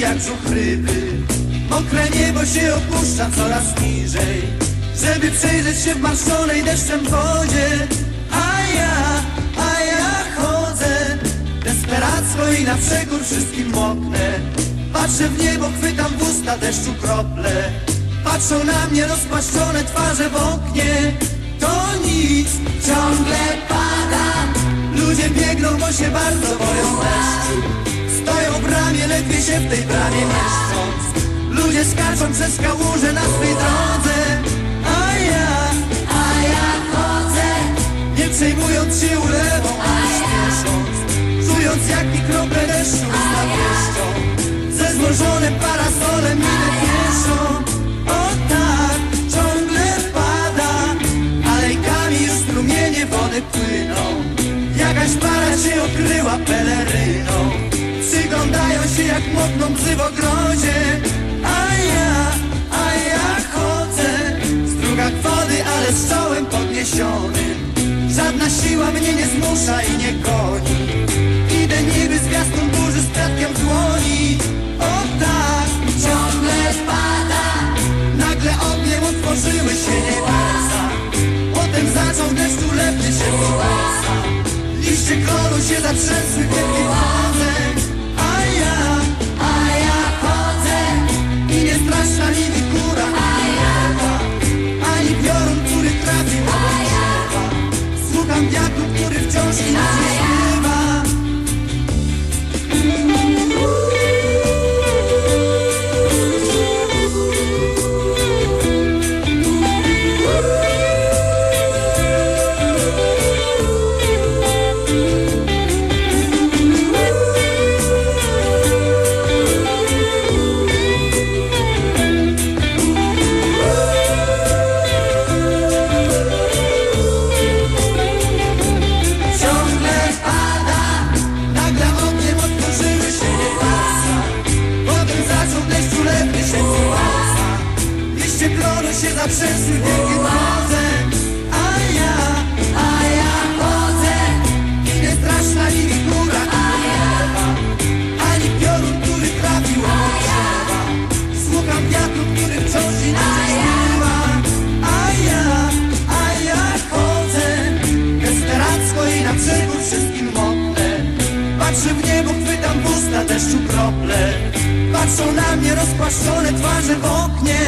jak brzuch Mokre niebo się opuszcza coraz niżej. Żeby przejrzeć się w marszonej deszczem wodzie. A ja, a ja chodzę. Desperacko i na przekór wszystkim moknę. Patrzę w niebo, chwytam w usta deszczu krople. Patrzą na mnie rozpaszczone twarze w oknie. To nic, ciągle pada. Ludzie biegną, bo się bardzo boją deszczu bramie, ledwie się w tej bramie mieszcząc. Ludzie skaczą przez kałuże na swej drodze. A ja, a ja chodzę Nie przejmując się ulewą, ani śpiesząc Czując jak mi krople deszczu napieszczą Ze złożonym parasolem minę pieszą. O tak, ciągle pada. Alejkami już strumienie wody płyną Psy w ogrodzie. A ja, a ja chodzę. Z drugach wody, ale z czołem podniesionym Żadna siła mnie nie zmusza i nie goni. Idę niby zwiastun burzy z kwiatkiem w dłoni. O tak, ciągle pada Nagle ogniem otworzyły się niebiosa Potem zaczął deszcz ulepny się łeza Liście kloru się zatrzęsły w się wodze A ja, a ja chodzę. I nie straszna nimi góra ani lewa Ani piorun, który trafił obok drzewa Słucham wiatru, który wciąż inaczej śpiewa. A ja, a ja chodzę. Desperacko i na brzegu wszystkim moknę Patrzę w niebo, chwytam w usta deszczu krople. Patrzą na mnie rozpłaszczone twarze w oknie